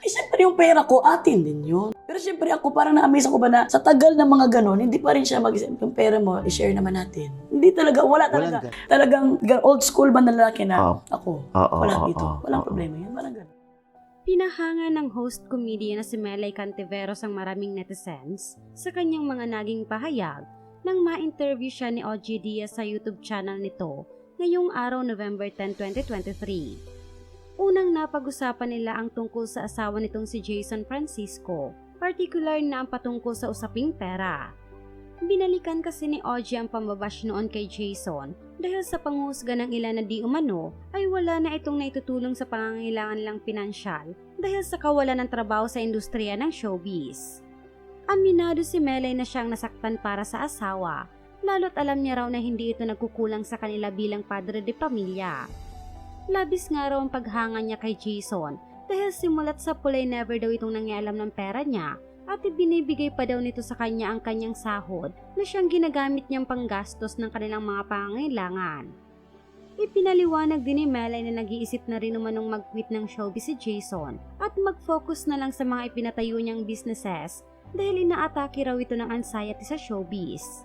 Ay, siyempre yung pera ko, atin din yun. Pero siyempre ako, parang na-amaze ako ba na sa tagal ng mga ganon, hindi pa rin siya mag yung pera mo, i-share naman natin. Hindi talaga, wala talaga. Walang gan- Talagang ga- old school ba na lalaki na Oo. ako, Oo, wala oo, dito. oo, Walang oo. problema yun, walang ganon. Pinahanga ng host comedian na si Melay Cantiveros ang maraming netizens sa kanyang mga naging pahayag nang ma-interview siya ni OG Diaz sa YouTube channel nito ngayong araw November 10, 2023. Unang napag-usapan nila ang tungkol sa asawa nitong si Jason Francisco, particular na ang patungkol sa usaping pera. Binalikan kasi ni OG ang pambabash noon kay Jason dahil sa panghusga ng ilan na di umano ay wala na itong naitutulong sa pangangailangan lang pinansyal dahil sa kawalan ng trabaho sa industriya ng showbiz. Aminado si Melay na siyang nasaktan para sa asawa, lalo't alam niya raw na hindi ito nagkukulang sa kanila bilang padre de pamilya. Labis nga raw ang paghanga niya kay Jason dahil simulat sa pulay never daw itong nangialam ng pera niya at ibinibigay pa daw nito sa kanya ang kanyang sahod na siyang ginagamit niyang panggastos ng kanilang mga pangangailangan. Ipinaliwanag din ni Melay na nag-iisip na rin umanong mag-quit ng showbiz si Jason at mag-focus na lang sa mga ipinatayo niyang businesses dahil inaatake raw ito ng anxiety sa showbiz.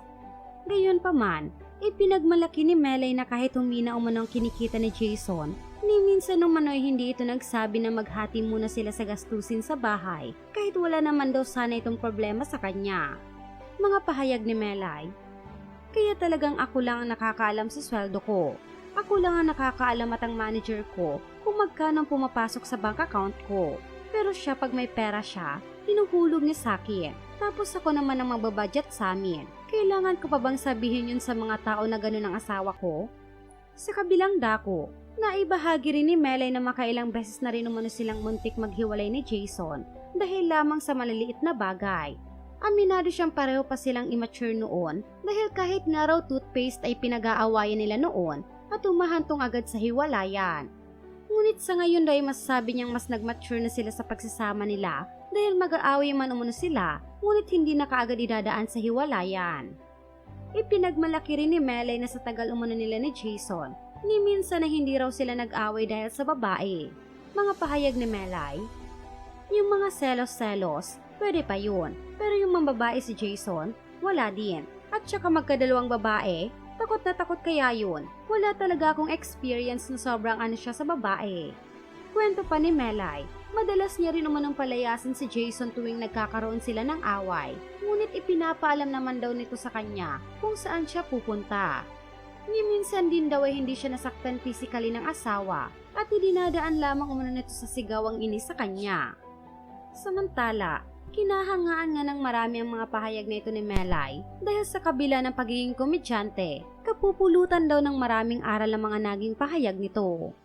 Gayon pa man, ipinagmalaki ni Melay na kahit humina umanong kinikita ni Jason, ni minsan umano'y hindi ito nagsabi na maghati muna sila sa gastusin sa bahay kahit wala naman daw sana itong problema sa kanya. Mga pahayag ni Melay, kaya talagang ako lang ang nakakaalam sa sweldo ko. Ako lang ang nakakaalam at ang manager ko kung magkano pumapasok sa bank account ko. Pero siya pag may pera siya, hinuhulog niya sa akin. Tapos ako naman ang magbabudget sa amin. Kailangan ko pa bang sabihin yun sa mga tao na gano'n ang asawa ko? Sa kabilang dako, naibahagi rin ni Melay na makailang beses na rin umano silang muntik maghiwalay ni Jason dahil lamang sa maliliit na bagay. Aminado siyang pareho pa silang immature noon dahil kahit nga raw toothpaste ay pinag-aawayan nila noon at umahantong agad sa hiwalayan. Ngunit sa ngayon daw ay masasabi niyang mas nag-mature na sila sa pagsasama nila dahil mag-aaway man umano sila ngunit hindi na kaagad idadaan sa hiwalayan. Ipinagmalaki rin ni Melay na sa tagal umano nila ni Jason, ni minsan na hindi raw sila nag-away dahil sa babae. Mga pahayag ni Melay, yung mga selos-selos, pwede pa yun. Pero yung mga babae si Jason, wala din. At saka magkadalawang babae, takot na takot kaya yun. Wala talaga akong experience na sobrang ano siya sa babae. Kwento pa ni Melay, madalas niya rin umanong palayasin si Jason tuwing nagkakaroon sila ng away. Ngunit ipinapaalam naman daw nito sa kanya kung saan siya pupunta. Ni minsan din daw ay hindi siya nasaktan physically ng asawa at idinadaan lamang umano nito sa sigawang ini sa kanya. Samantala, kinahangaan nga ng marami ang mga pahayag na ito ni Melay dahil sa kabila ng pagiging komedyante, kapupulutan daw ng maraming aral ang mga naging pahayag nito.